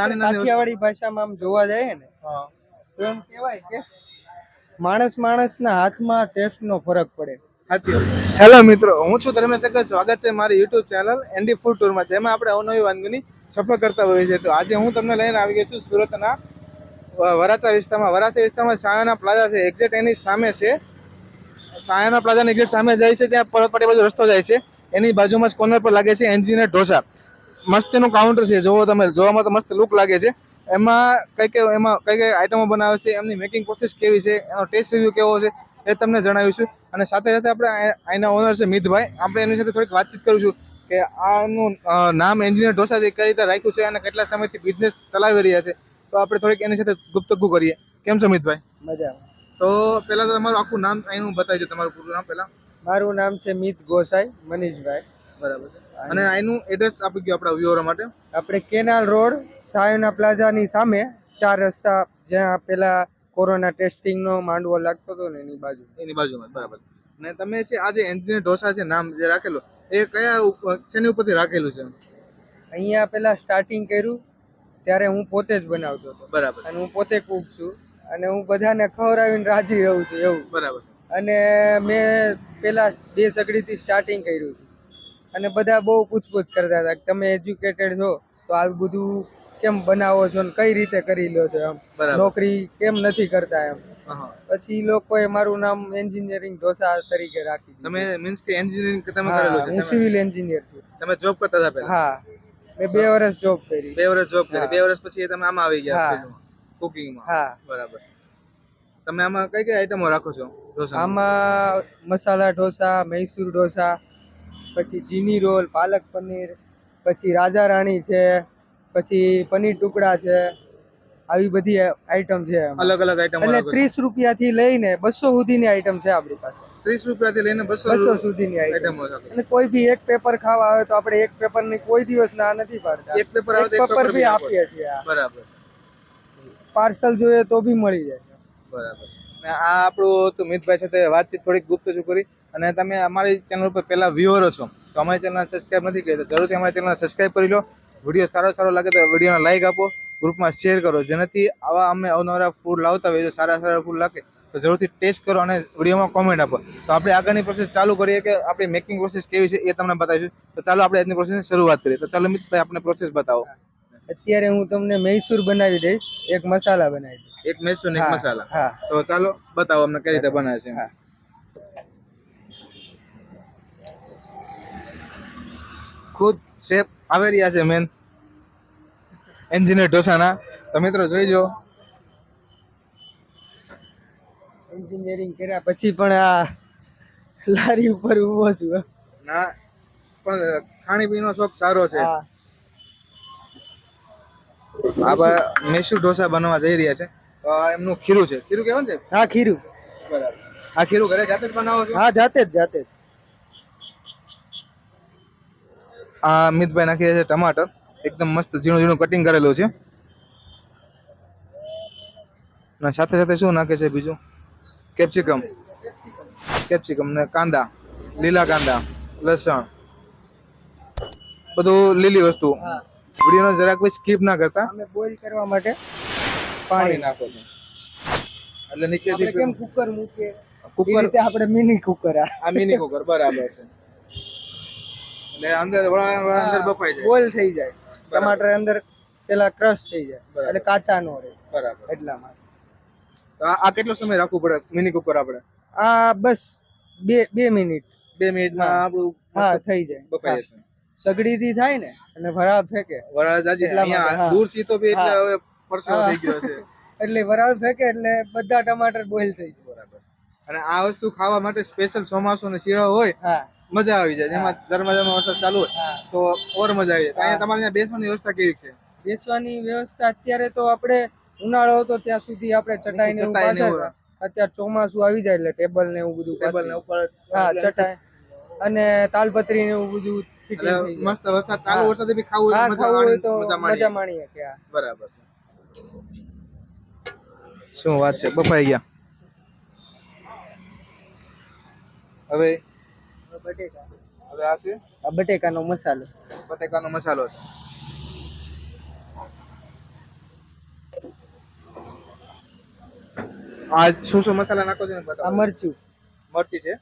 નાની નાની કાઠિયાવાડી ભાષામાં આમ જોવા જઈએ ને તો એમ કહેવાય કે માણસ માણસના હાથમાં ટેસ્ટનો ફરક પડે. હેલો મિત્રો હું છું ધર્મેશ ચક્કર સ્વાગત છે મારી યુટ્યુબ ચેનલ એન્ડી ફૂડ ટૂરમાં જેમાં આપણે અવનવી વાનગીની સફર કરતા હોઈએ છીએ. તો આજે હું તમને લઈને આવી ગયો છું સુરતના વરાછા વિસ્તારમાં. વરાછા વિસ્તારમાં સાયાના પ્લાઝા છે. એક્ઝેક્ટ એની સામે છે. સાયાના પ્લાઝાની એક્ઝેક્ટ સામે જાય છે. ત્યાં પર્વતપાટી બાજુ રસ્તો જાય છે. એની બાજુમાં જ કોર્નર પર લાગે છે એન્જિનિયર ઢોસા. મસ્તનું કાઉન્ટર છે જોવો તમે જોવામાં તો મસ્ત લુક લાગે છે. એમાં કઈ કઈ એમાં કઈ કઈ આઈટમો બનાવે છે એમની મેકિંગ પ્રોસેસ કેવી છે એનો ટેસ્ટ રિવ્યુ કેવો છે એ તમને જણાવીશું. અને સાથે સાથે આપણે અહીંના ઓનર છે મિતભાઈ આપણે એની સાથે થોડીક વાતચીત કરીશું કે આનું નામ એન્જિનિયર ઢોસા જે કઈ રીતે રાખ્યું છે અને કેટલા સમયથી બિઝનેસ ચલાવી રહ્યા છે. તો આપણે થોડીક એની સાથે ગુપ્તગુ કરીએ. કેમ છો મિતભાઈ? મજા તો પહેલાં તો તમારું આખું નામ અહીંનું બતાવી દો તમારું પૂરું નામ પહેલાં. મારું નામ છે મિત ગોસાઈ મનીષભાઈ. બરાબર છે. અને આનું એડ્રેસ આપી ગયો આપણા વ્યુઅરો માટે. આપણે કેનાલ રોડ સાયોના પ્લાઝાની સામે ચાર રસ્તા જ્યાં પેલા કોરોના ટેસ્ટિંગનો માંડવો લાગતો હતો ને એની બાજુ. એની બાજુમાં બરાબર. અને તમે છે આ જે એન્જિનિયર ઢોસા છે નામ જે રાખેલું એ કયા શેની ઉપરથી રાખેલું છે? અહીંયા પેલા સ્ટાર્ટિંગ કર્યું ત્યારે હું પોતે જ બનાવતો હતો. બરાબર. અને હું પોતે કૂક છું. અને હું બધાને ખવડાવીને રાજી રહું છું એવું. બરાબર. અને મેં પેલા બે સગડીથી સ્ટાર્ટિંગ કર્યું હતું અને બધા બહુ પૂછપૂછ કરતા હતા તમે એજ્યુકેટેડ છો તો આ બધું કેમ બનાવો છો ને કઈ રીતે કરી લો છો એમ? નોકરી કેમ નથી કરતા એમ? હા. પછી લોકોએ મારું નામ એન્જિનિયરિંગ ઢોસા તરીકે રાખી તમે મીન્સ કે એન્જિનિયરિંગ તમે હા, કરેલું હું છે તમે- સિવિલ એન્જિનિયર છું. તમે જોબ કરતા હતા પહેલા? હા મેં બે વર્ષ જોબ કરી. બે વર્ષ જોબ કરી. બે વર્ષ પછી તમે આમાં આવી ગયા હા. કુકિંગમાં હા. બરાબર. તમે આમાં કઈ કઈ આઈટમો રાખો છો ઢોસા આમાં મસાલા ઢોસા મૈસૂર ઢોસા પછી ચીની રોલ પાલક પનીર પછી રાજા રાણી છે પછી પનીર ટુકડા છે આવી બધી આઈટમ છે અલગ અલગ આઈટમ એટલે ત્રીસ રૂપિયા થી લઈને બસો સુધીની આઈટમ છે આપણી પાસે. ત્રીસ રૂપિયા થી લઈને બસો બસો સુધીની આઈટમ છો. અને કોઈ બી એક પેપર ખાવા આવે તો આપણે એક પેપરની કોઈ દિવસ ના નથી પાડતા. એક પેપર આવે પેપર પેપર બી આપીએ છીએ બરાબર. પાર્સલ જોઈએ તો બી મળી જાય. બરાબર. આ આપણું તો મિતભાઈ સાથે વાતચીત થોડીક ગુપ્ત શું કરી. અને તમે અમારી ચેનલ ઉપર પહેલા વ્યૂઅરો છો તો અમારી ચેનલ સબસ્ક્રાઈબ નથી કરી તો જરૂરથી અમારી ચેનલ સબસ્ક્રાઈબ કરી લો. વીડિયો સારો સારો લાગે તો વિડીયોને લાઈક આપો ગ્રુપમાં શેર કરો. જેનાથી આવા અમે અવનવરા ફૂડ લાવતા હોઈએ તો સારા સારા ફૂડ લાગે તો જરૂરથી ટેસ્ટ કરો અને વિડીયોમાં કોમેન્ટ આપો. તો આપણે આગળની પ્રોસેસ ચાલુ કરીએ કે આપણી મેકિંગ પ્રોસેસ કેવી છે એ તમને બતાવીશું. તો ચાલો આપણે આજની પ્રોસેસની શરૂઆત કરીએ. તો ચાલો મિતભાઈ આપણે પ્રોસેસ બતાવો. અત્યારે હું તમને મૈસૂર બનાવી દઈશ એક મસાલા બનાવી દઈશ. એક મૈસૂર એક મસાલા. હા. તો ચાલો બતાવો અમને કઈ રીતે બનાવે છે હા. ખુદ શેપ આવી રહ્યા છે મેન એન્જિનિયર ઢોસાના. તો મિત્રો જોઈજો એન્જિનિયરિંગ કર્યા પછી પણ આ લારી ઉપર ઊભો છું. ના પણ ખાણીપીણીનો શોખ સારો છે. આ મેસુ ઢોસા બનવા જઈ રહ્યા છે. એમનું ખીરું છે. ખીરું કેવું છે હા ખીરું. બરાબર. આ ખીરું ઘરે જાતે જ બનાવો છો? હા જાતે જ જાતે જ. આ મિતભાઈ નાખી રહ્યા છે ટમાટર. એકદમ મસ્ત ઝીણું ઝીણું કટિંગ કરેલું છે. અને સાથે સાથે શું નાખે છે બીજું? કેપ્સિકમ કેપ્સિકમ ને કાંદા લીલા કાંદા લસણ. બધું લીલી વસ્તુ. વિડીયોનો જરાક બી સ્કીપ ના કરતા. અમે બોઈલ કરવા માટે પાણી નાખો છો. એટલે નીચેથી કેમ કુકર મૂકે કુકર આપણે મિની કુકર આ. મિની કુકર બરાબર છે. એટલે અંદર અંદર બફાઈ જાય. બોઇલ થઈ જાય. ટમાટર અંદર પેલા ક્રશ થઈ જાય એટલે કાચા નો રહે. બરાબર. એટલા માટે. તો આ કેટલો સમય રાખવું પડે મિની કુકર આપણે? આ બસ બે બે મિનિટ. બે મિનિટમાં. આપણું હા થઈ જાય. બફાઈ જશે. સગડી થી થાય ને અને વરાળ ફેંકે. વરાળ જાજી અહીંયા દૂરથી તો બી એટલે હવે પરસેવો થઈ ગયો છે એટલે વરાળ ફેંકે એટલે બધા ટમાટર બોઇલ થઈ જાય. બરાબર. અને આ વસ્તુ ખાવા માટે સ્પેશિયલ ચોમાસું ને શિયાળો હોય હા. મજા આવી જાય. જેમાં ઝરમર વરસાદ ચાલુ હોય તો ઓર મજા આવી જાય. અહીંયા તમારે ત્યાં બેસવાની વ્યવસ્થા કેવી છે? બેસવાની વ્યવસ્થા અત્યારે તો આપણે ઉનાળો હતો ત્યાં સુધી આપણે ચટાઈ ને. અત્યારે ચોમાસું આવી જાય એટલે ટેબલ ને એવું બધું ટેબલ ને ઉપર હા ચટાઈ. અને તાલપત્રી ને એવું બધું મસ્ત વરસાદ ચાલુ વરસાદ બી ખાવું હોય તો મજા માણીએ. કે બરાબર છે. શું વાત છે? બફાઈ ગયા. હવે હવે આ છે? આ બટેકાનો મસાલો. બટેકાનો મસાલો છે. આ શું શું મસાલા નાખો છો ને બતાવો. આ મરચું. મરચી છે?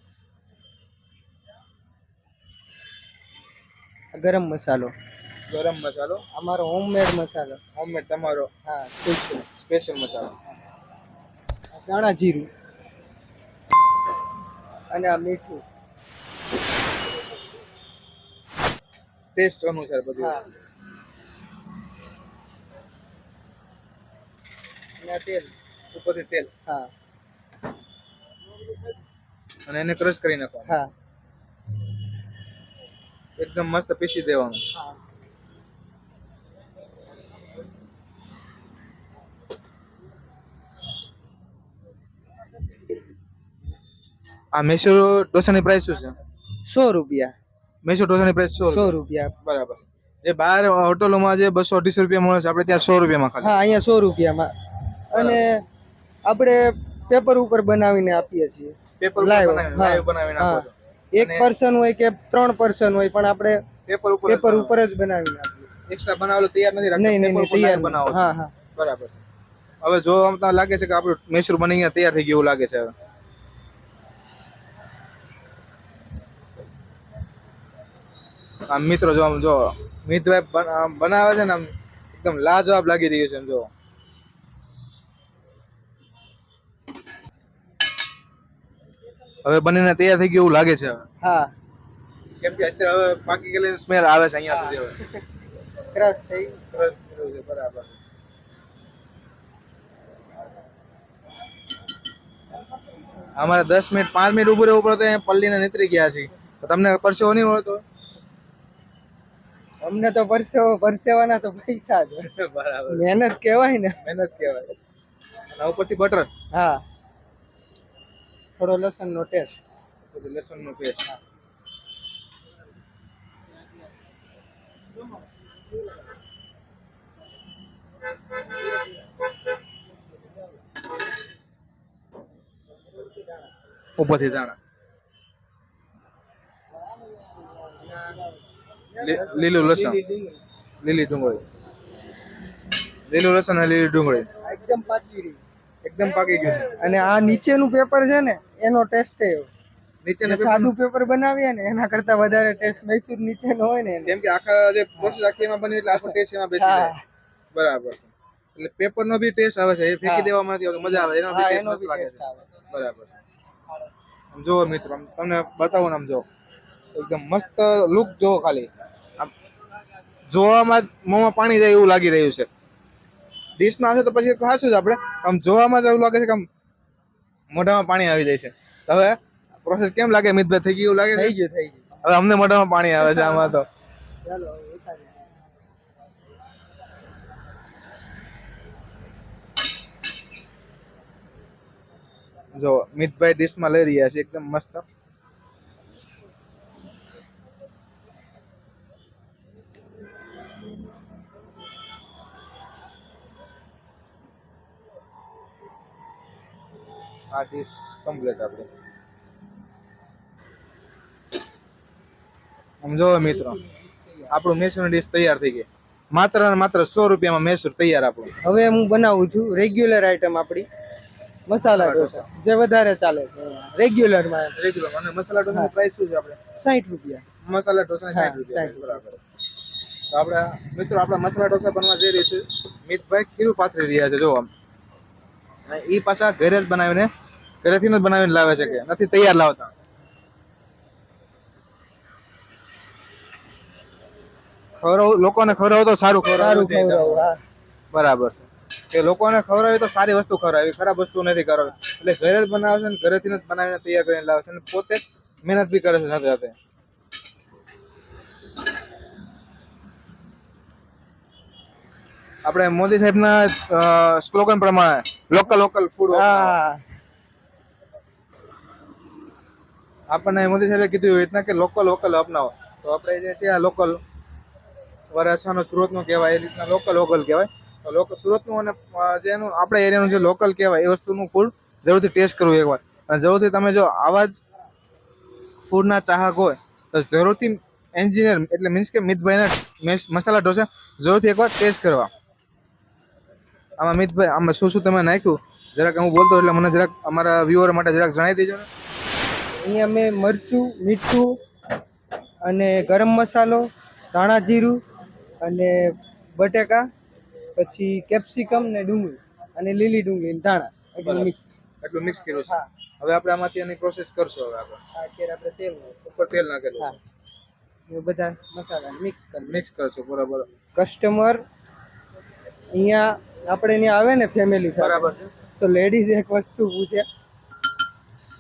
ગરમ મસાલો. ગરમ મસાલો. અમારો હોમમેડ મસાલો. હોમમેડ તમારો હા સ્પેશિયલ સ્પેશિયલ મસાલો. ધાણા જીરું. અને આ મીઠું. ટેસ્ટ અનુસાર બધું હા. તેલ ઉપરથી તેલ. હા. અને એને ક્રશ કરી નાખવાનું. હા. એકદમ મસ્ત પીસી દેવાનું. હા. આ મૈસૂર ઢોસાની પ્રાઇસ શું છે? સો રૂપિયા. મૈસૂર ઢોસાની પ્રાઇસ સો રૂપિયા. બરાબર. જે બહાર હોટલોમાં જે બસો અઢીસો રૂપિયા મળે છે આપણે ત્યાં સો રૂપિયામાં ખાલી. હા અહીંયા સો રૂપિયામાં. અને આપણે પેપર ઉપર બનાવીને આપીએ છીએ. પેપર લાઈવ બનાવીને હા, એક પર્સન હોય કે ત્રણ પર્સન હોય પણ આપણે પેપર ઉપર પેપર ઉપર જ બનાવીને આપીએ. એક્સ્ટ્રા બનાવેલું તૈયાર નથી રાખતા નહીં નહીં તૈયાર બનાવો હા હા. બરાબર છે. હવે જો આમ લાગે છે કે આપણું મૈસૂર બની ગયા તૈયાર થઈ ગયું એવું લાગે છે હવે. આમ મિત્રો જો આમ જો મિતભાઈ બનાવે છે ને આમ એકદમ લાજવાબ લાગી રહ્યું છે જો. હવે બનીને તૈયાર થઈ ગયું એવું લાગે છે. હવે હા. કેમ કે અત્યારે હવે પાકી ગયેલી સ્મેલ આવે છે અહીંયા સુધી હવે. ક્રશ થઈ સરસ થયું છે બરાબર. અમારે દસ મિનિટ પાંચ મિનિટ ઉભું રહેવું પડે તો પલ્લીને નીતરી ગયા છે તો તમને પરસેવો નહીં મળતો? અમને તો પરસેવો પરસેવાના તો પૈસા જ. બરાબર. મહેનત કહેવાય ને. મહેનત કહેવાય. અને ઉપરથી બટર હા. થોડો લસણ નો ટેસ્ટ લસણ નો ટેસ્ટ હા ઉપરથી દાણા લીલું લસણ. લીલી ડુંગળી. લીલું લસણ અને લીલી ડુંગળી. એકદમ પાકી રહી એકદમ પાકી ગયું છે. અને આ નીચેનું પેપર છે ને એનો ટેસ્ટ એવો. નીચે સાદું પેપર બનાવીએ ને એના કરતા વધારે ટેસ્ટ મૈસૂર નીચેનો હોય ને કેમ કે આખા જે પ્રોસેસ આખી એમાં બની એટલે આખો ટેસ્ટ એમાં બેસી જાય. બરાબર છે. એટલે પેપર નો બી ટેસ્ટ આવે છે. એ ફેંકી દેવામાં નથી આવતો મજા આવે. એનો બી ટેસ્ટ મસ્ત લાગે છે. બરાબર જુઓ મિત્રો તમને બતાવો ને આમ જો એકદમ મસ્ત લુક જુઓ ખાલી. જોવામાં જ મોંમાં પાણી જાય એવું લાગી રહ્યું છે. ડીશમાં આવશે તો પછી ખાશું જ આપણે આમ જોવામાં જ એવું લાગે છે કે આમ મોઢામાં પાણી આવી જાય છે. હવે પ્રોસેસ કેમ લાગે? મિતભાઈ થઈ ગયું એવું લાગે થઈ ગયું થઈ ગયું. હવે અમને મોઢામાં પાણી આવે છે આમાં તો. ચાલો જો મિતભાઈ ડીશમાં લઈ રહ્યા છે એકદમ મસ્ત. આ ડીશ કમ્પ્લીટ આપણે. આમ જો મિત્રો આપણું મૈસૂરની ડીશ તૈયાર થઈ ગઈ. માત્ર ને માત્ર સો રૂપિયામાં મૈસૂર તૈયાર આપણું. હવે હું બનાવું છું રેગ્યુલર આઈટમ આપણી. મસાલા ઢોસા જે વધારે ચાલે. રેગ્યુલરમાં. રેગ્યુલર અને મસાલા ઢોસાની પ્રાઇસ શું છે આપણે? સાઠ રૂપિયા. મસાલા ઢોસા હા, સાઠ રૂપિયા. બરાબર. તો આપણે મિત્રો આપણા મસાલા ઢોસા બનવા જઈ રહ્યા છે. મિતભાઈ ખીરું પાથરી રહ્યા છે જો આમ. ઈ પાછા ઘરે જ બનાવીને ઘરેથી જ બનાવીને લાવે છે કે નથી તૈયાર લાવતા. ખવડાવ લોકોને ખવડાવો તો સારું. ખવડાવું બરાબર છે. કે લોકોને ખવડાવી તો સારી વસ્તુ ખવડાવી ખરાબ વસ્તુ નથી ખવડાવી. એટલે ઘરે જ બનાવે છે ને ઘરેથી જ બનાવીને તૈયાર કરીને લાવે છે અને પોતે મહેનત બી કરે છે સાથે સાથે. આપણે મોદી સાહેબના સ્લોગન પ્રમાણે લોકલ લોકલ ફૂડ આપણને મોદી સાહેબે કીધું એવી રીતના કે લોકલ લોકલ અપનાવો. તો આપણે જે છે આ લોકલ વરાછાનો સુરતનો કહેવાય એ રીતના લોકલ લોકલ કહેવાય. તો લોકલ સુરતનું અને જેનું આપણા એરિયાનું જે લોકલ કહેવાય એ વસ્તુનું ફૂડ જરૂરથી ટેસ્ટ કરવું એકવાર. અને જરૂરથી તમે જો આવા જ ફૂડના ચાહક હોય તો જરૂરથી એન્જિનિયર એટલે મીન્સ કે મિતભાઈના મસાલા ઢોસા જરૂરથી એકવાર ટેસ્ટ કરવા. આમાં મિતભાઈ આમાં શું શું તમે નાખ્યું? જરાક હું બોલતો એટલે મને જરાક અમારા વ્યુઅર માટે જરાક જણાવી દેજો ને. અહીંયા મેં મરચું મીઠું અને ગરમ મસાલો ધાણા જીરું અને બટેકા પછી કેપ્સિકમ ને ડુંગળી અને લીલી ડુંગળી ને ધાણા એટલું મિક્સ એટલું મિક્સ કર્યું છે. હવે આપણે આમાંથી એની પ્રોસેસ કરશું હવે આપણે. અત્યારે આપણે તેલ ઉપર તેલ નાખેલું હા. એ બધા મસાલા મિક્સ કરી મિક્સ કરશું બરાબર. કસ્ટમર અહીંયા આપણે ત્યાં આવે ને ફેમિલી બરાબર તો લેડીઝ એક વસ્તુ પૂછે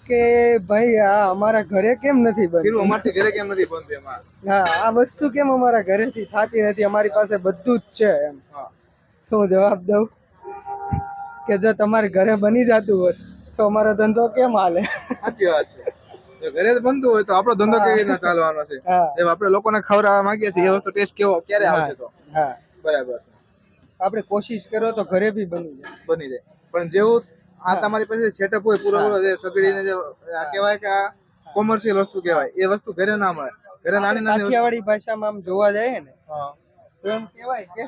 કે ભાઈ આ અમારા ઘરે કેમ નથી બનતું? અમારથી ઘરે કેમ નથી બનતું એમાં? હા આ વસ્તુ કેમ અમારા ઘરેથી થતી નથી? અમારી પાસે બધું જ છે એમ. તો હું જવાબ દઉં કે જો તમારે ઘરે બની જતું હોત તો અમારો ધંધો કેમ હાલે? સાચી વાત છે. ઘરે જ બનતું હોય તો આપણો ધંધો કેવી રીતના ચાલવાનો છે? એમ આપણે લોકોને ખવડાવવા માંગીએ છીએ એ વસ્તુ ટેસ્ટ કેવો ક્યારે આવશે તો? હા. બરાબર છે. આપણે કોશિશ કરો તો ઘરે બી બની જાય. બની જાય. પણ જેવું આ તમારી પાસે સેટઅપ હોય પૂરો પૂરો જે સગડીને જે આ કહેવાય કે આ કોમર્શિયલ વસ્તુ કહેવાય એ વસ્તુ ઘરે ના મળે. ઘરે નાની નાની કાઠિયાવાડી ભાષામાં આમ જોવા જઈએ ને તો એમ કહેવાય કે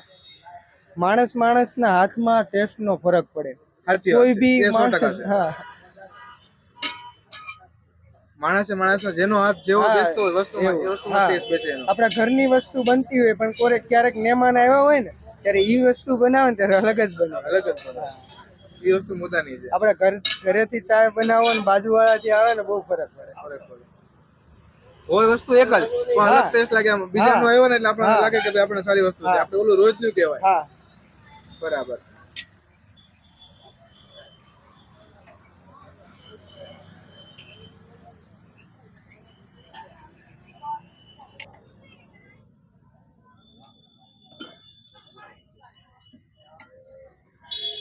માણસ માણસના હાથમાં ટેસ્ટનો ફરક પડે. સાચી કોઈ બી માણસ હા. માણસે માણસનો જેનો હાથ જેવો બેસતો હોય વસ્તુમાં એ. વસ્તુમાં ટેસ્ટ બેસે એનો. આપણા ઘરની વસ્તુ બનતી હોય પણ ક્યારેક ક્યારેક મહેમાન આવ્યા હોય ને ત્યારે એ વસ્તુ બનાવે ત્યારે અલગ જ બને અલગ જ બને. એ વસ્તુ મુદ્દાની છે. આપણે ઘર ઘરેથી ચા બનાવો ને બાજુવાળાથી આવે ને બહુ ફરક પડે. ફરક પડે. હોય વસ્તુ એક જ પણ અલગ ટેસ્ટ લાગે આમ. બીજા હા. આવ્યો ને એટલે આપણને લાગે કે ભાઈ આપણે સારી વસ્તુ છે. આપણે ઓલું રોજનું કહેવાય. હા. બરાબર. છે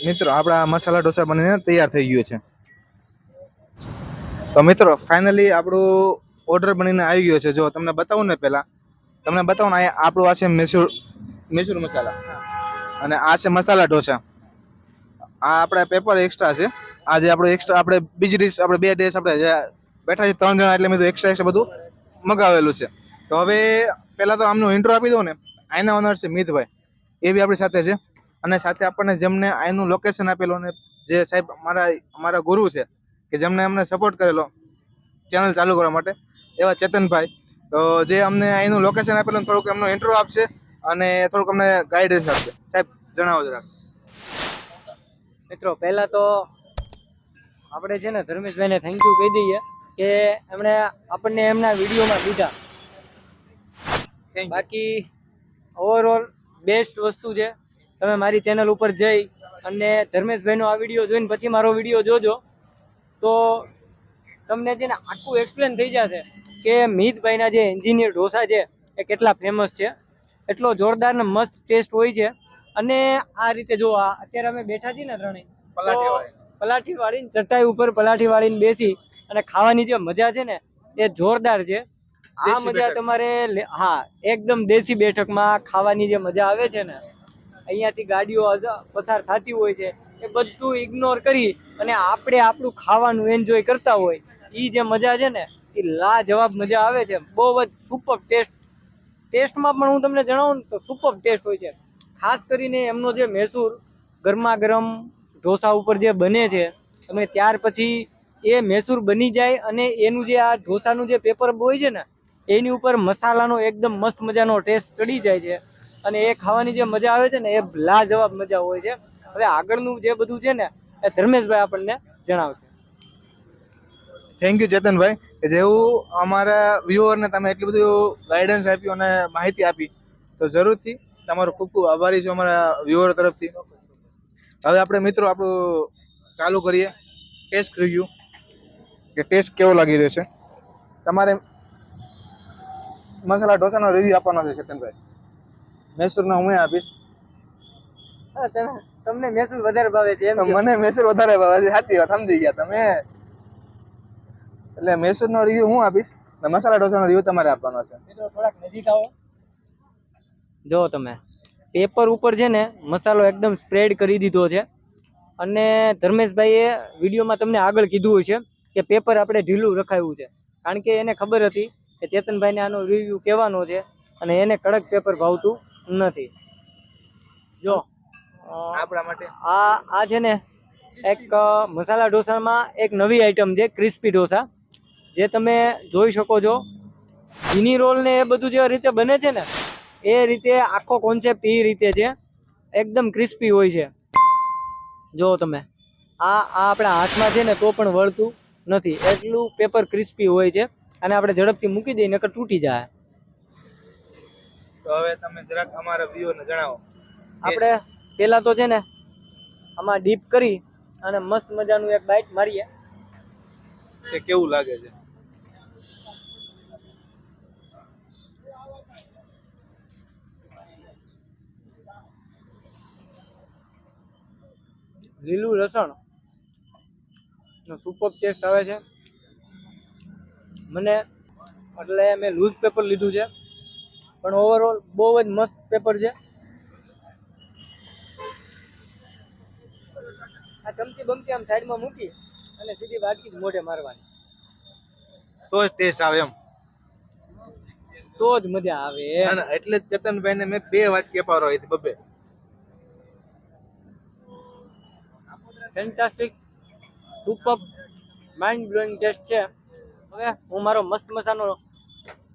મિત્રો, આપણા મસાલા ઢોસા બનીને તૈયાર થઈ ગયો છે. તો મિત્રો ફાઇનલી આપણું ઓર્ડર બનીને આવી ગયો છે. જો, તમને બતાવું ને પહેલાં. તમને બતાવું ને આપણું આ છે મૈસૂર મૈસૂર મસાલા. અને આ છે મસાલા ઢોસા. આ આપણા પેપર એક્સ્ટ્રા છે. આ જે આપણું એક્સ્ટ્રા આપણે બીજી ડીશ આપણે બે ડીશ આપણે બેઠા છે, ત્રણ જણા એટલે મેં એક્સ્ટ્રા એક્સ્ટ્રા બધું મગાવેલું છે. તો હવે પહેલાં તો આમનું ઇન્ટ્રો આપી દઉં ને. આઈના ઓનર છે મિતભાઈ. એ બી આપણી સાથે છે. અને સાથે આપણને જેમને આઈનું લોકેશન આપેલું અને જે સાહેબ અમારા અમારા ગુરુ છે કે જેમને અમને સપોર્ટ કરેલો ચેનલ ચાલુ કરવા માટે એવા ચેતનભાઈ તો જે અમને અહીંનું લોકેશન આપેલું થોડુંક એમનો ઇન્ટ્રો આપશે અને થોડુંક અમને ગાઈડન્સ આપશે. સાહેબ જણાવો જરા મિત્રો પહેલાં તો આપણે છે ને ધર્મેશભાઈને થેન્ક યુ કહી દઈએ કે એમણે આપણને એમના વિડીયોમાં લીધા બાકી ઓવરઓલ બેસ્ટ વસ્તુ છે તમે મારી ચેનલ ઉપર જઈ અને ધર્મેશભાઈનો આ વીડિયો જોઈને પછી મારો વીડિયો જોજો. તો તમને છે ને આખું એક્સપ્લેન થઈ જશે કે મિતભાઈના જે એન્જિનિયર ઢોસા છે એ કેટલા ફેમસ છે. એટલો જોરદાર ને મસ્ત ટેસ્ટ હોય છે. અને આ રીતે જો આ અત્યારે અમે બેઠા છીએ ને ત્રણેય. પલાઠી વાળીને ચટાઈ ઉપર પલાઠી વાળીને બેસી અને ખાવાની જે મજા છે ને એ જોરદાર છે. આ મજા તમારે હા એકદમ દેશી બેઠકમાં ખાવાની જે મજા આવે છે ને અહીંયાથી ગાડીઓ પસાર થતી હોય છે, એ બધું ઇગ્નોર કરી અને આપણે આપણું ખાવાનું એન્જોય કરતા હોય. એ જે મજા છે ને એ લાજવાબ મજા આવે છે. બહુ જ સુપર ટેસ્ટ ટેસ્ટમાં પણ હું તમને જણાવું તો સુપર ટેસ્ટ હોય છે. ખાસ કરીને એમનો જે મૈસૂર ગરમા ગરમ ઢોસા ઉપર જે બને છે, તમે ત્યાર પછી એ મૈસૂર બની જાય અને એનું જે આ ઢોસાનું જે પેપર હોય છે ને, એની ઉપર મસાલાનો એકદમ મસ્ત મજાનો ટેસ્ટ ચડી જાય છે. અને એ ખાવાની જે મજા આવે છે ને, એ લાજવાબ મજા હોય છે. હવે આગળનું જે બધું છે ને, એ ધર્મેશભાઈ આપણને જણાવશે. થેન્ક યુ ચેતનભાઈ, કે જેવું અમારા વ્યુઅરને તમે એટલું બધું ગાઈડન્સ આપ્યું અને માહિતી આપી, તો જરૂરથી તમારો ખૂબ ખૂબ આભારી છું અમારા વ્યુઅર તરફથી. હવે આપણે મિત્રો આપણું ચાલુ કરીએ. ટેસ્ટ રિવ્યુ કે ટેસ્ટ કેવો લાગી રહ્યો છે? તમારે મસાલા ઢોસાનો રિવ્યુ આપવાનો છે, ચેતનભાઈ. મૈસૂરનો હું આપીશ. તમને મૈસૂર વધારે ભાવે છે એમ મને મૈસૂર વધારે ભાવે છે સાચી વાત સમજી ગયા તમે. એટલે મૈસૂરનો રિવ્યુ હું આપીશ. ને મસાલા ઢોસાનો રિવ્યુ તમારે આપવાનો છે. થોડાક નજીક આવો. જો તમે પેપર ઉપર છે ને મસાલો એકદમ સ્પ્રેડ કરી દીધો છે. અને ધર્મેશભાઈએ વિડીયોમાં તમને આગળ કીધું છે કે પેપર આપણે ઢીલું રખાયું છે. કારણ કે એને ખબર હતી કે ચેતનભાઈને આનો રિવ્યૂ કહેવાનો છે અને એને કડક પેપર ભાવતું. નથી. જો આપણા માટે. આ આ છે ને એક મસાલા ઢોસામાં એક નવી આઈટમ છે ક્રિસ્પી ઢોસા. જે તમે જોઈ શકો છો. ચીની રોલ ને એ બધું જે રીતે બને છે ને એ રીતે આખો કોન્સેપ્ટ એ રીતે છે. એકદમ ક્રિસ્પી હોય છે. જો તમે આ આ આપણા હાથમાં છે ને તો પણ વળતું નથી. એટલું પેપર ક્રિસ્પી હોય છે. અને આપણે ઝડપથી મૂકી દઈએ નકર તૂટી જાય. તો હવે તમે જરાક અમારા વ્યુઅરને જણાવો. આપણે પહેલા તો છે ને આમાં ડીપ કરી અને મસ્ત મજાનું એક બાઇટ મારીએ. કે કેવું લાગે છે? લીલું લસણ નો સુપર ટેસ્ટ આવે છે. મને એટલે મેં લૂઝ પેપર લીધું છે. પણ ઓવરઓલ બહુ જ મસ્ત પેપર છે. આ ચમચી બમચી આમ સાઈડમાં મૂકી અને સીધી વાટકી જ મોઢે મારવાની. તો જ ટેસ્ટ આવે એમ. તો જ મજા આવે. એટલે જ ચેતનભાઈને મેં બે વાટકી અપાવરો હતી બબે. Fantastic super mind blowing taste છે. હવે હું મારો મસ્ત મસાનો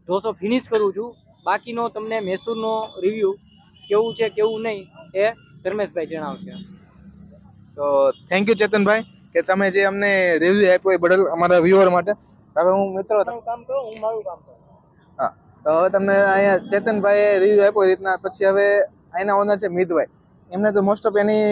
ઢોસો ફિનિશ કરું છું. બાકીનો તમને મૈસૂરનો રિવ્યુ કેવું છે કેવું નહીં એ ધર્મેશભાઈ જણાવશે. તો થેન્ક યુ ચેતનભાઈ કે તમે જે અમને રિવ્યુ આપ્યો એ બદલ અમારા વ્યુઅર માટે. હવે હું મિત્રો કામ કરું હું મારું કામ કરું. હા તો હવે તમને અહીંયા ચેતનભાઈએ રિવ્યુ આપ્યો એ રીતના. પછી હવે અહીંના ઓનર છે મિતભાઈ. એમને તો મોસ્ટ ઓફ એની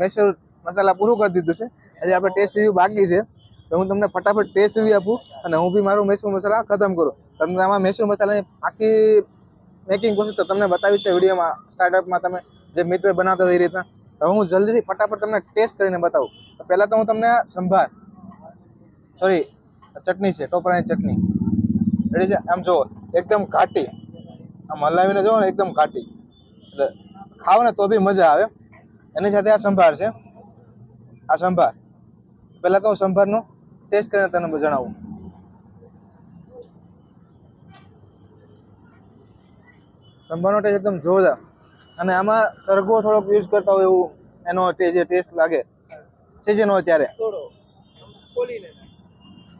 મૈસૂર મસાલા પૂરું કરી દીધું છે. હજી આપણે ટેસ્ટ રિવ્યુ બાકી છે. તો હું તમને ફટાફટ ટેસ્ટ રિવ્યુ આપું અને હું બી મારું મૈસૂર મસાલા ખતમ કરું. તમને આમાં મૈસૂર મસાલાની આખી મેકિંગ પ્રોસેસ તો તમને બતાવી છે વિડીયોમાં સ્ટાર્ટઅપમાં તમે જે મિતભાઈ બનાવતા એ રીતના. હવે હું જલ્દીથી ફટાફટ તમને ટેસ્ટ કરીને બતાવું. પહેલાં તો હું તમને સંભાર સોરી ચટણી છે, ટોપરાની ચટણી. રેડી છે? આમ જુઓ, એકદમ ઘાટી આમ હલાવીને જુઓ ને એકદમ ઘાટી એટલે ખાવ ને તો બી મજા આવે. એની સાથે આ સંભાર છે. આ સંભાર. પહેલાં તો હું સંભારનો ટેસ્ટ કરીને તમને જણાવું. સંભારનો ટેસ્ટ એકદમ જોરદાર. અને આમાં સરગવો થોડોક યુઝ કરતા હોય એવું એનો જે ટેસ્ટ લાગે સિઝન હોય ત્યારે.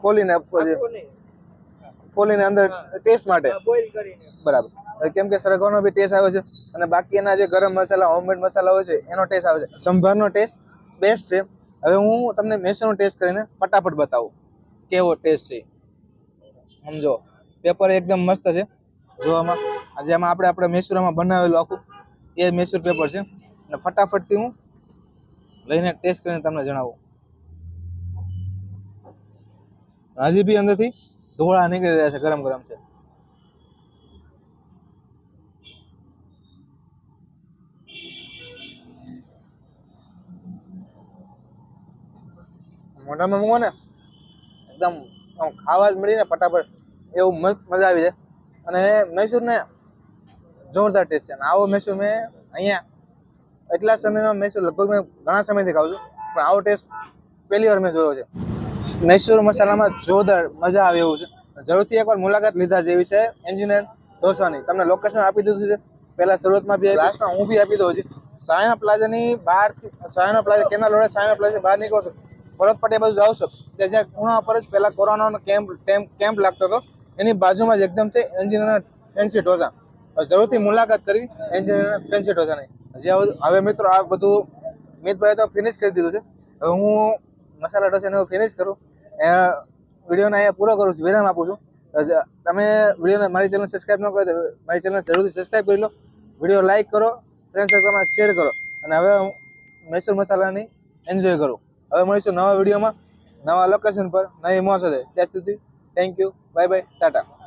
ખોલીને. ખોલીને અંદર ટેસ્ટ માટે. બરાબર. કેમ કે સરગવાનો બી ટેસ્ટ આવે છે અને બાકી એના જે ગરમ મસાલા હોમમેડ મસાલા હોય છે એનો ટેસ્ટ આવે છે. સંભારનો ટેસ્ટ બેસ્ટ છે. હવે હું તમને મેસોનો ટેસ્ટ કરીને ફટાફટ બતાવું કેવો ટેસ્ટ છે. સમજો. પેપર એકદમ મસ્ત છે. જોવામાં આજે આમાં આપણે આપણે મૈસુરામાં બનાવેલું આખું, એ મૈસુર પેપર છે. અને ફટાફટથી હું લઈને ટેસ્ટ કરીને તમને જણાવું. હજી બી અંદરથી ધોળા નીકળી રહ્યા છે, ગરમ ગરમ છે. મોઢામાં મૂકો ને. એકદમ ખાવા જ મળીને ફટાફટ. એવું મસ્ત મજા આવી જાય. અને મૈસુર ને જોરદાર ટેસ્ટ છે. અને આવો મૈસૂર મેં અહીંયા એટલા સમયમાં મૈસૂર લગભગ મેં ઘણા સમયથી ખાઉં છું, પણ આવો ટેસ્ટ પહેલી વાર મેં જોયો છે. મૈસૂર મસાલામાં જોરદાર મજા આવે એવું છે. જરૂરથી એકવાર મુલાકાત લીધા જેવી છે એન્જિનિયર ઢોસાની તમને લોકેશન આપી દીધું છે. પહેલાં શરૂઆતમાં બી લાસ્ટમાં હું બી આપી દઉં છું. સાયના પ્લાઝાની બહારથી સાયના પ્લાઝા કેના રોડે સાયના પ્લાઝા બહાર નીકળો છો. ભરત પટેલ બાજુ જાઓ છો. કે જ્યાં ખૂણા પર જ પહેલાં કોરોનાનો કેમ્પ કેમ્પ લાગતો હતો. એની બાજુમાં જ એકદમ છે એન્જિનિયરના ફેન્સી ઢોસા. જરૂરથી મુલાકાત કરી. એન્જિનિયર ફેન્સી ઢોસાની હજી હવે- મિત્રો આ બધું મિતભાઈએ તો ફિનિશ કરી દીધું છે. હવે હું મસાલા ઢોસાને ફિનિશ કરું. વિડીયોને અહીંયા પૂરો કરું છું, વિરામ આપું છું. તમે વિડીયોને મારી ચેનલ સબસ્ક્રાઈબ ન કરો તો મારી ચેનલ જરૂરથી સબસ્ક્રાઈબ કરી લો. વીડિયો લાઇક કરો ફ્રેન્ડ સર્કલમાં શેર કરો. અને હવે હું મૈસૂર મસાલાની એન્જોય કરું. હવે મળીશું નવા વિડીયોમાં, નવા લોકેશન પર. નવી મોજ સાથે ત્યાં સુધી thank you bye bye tata.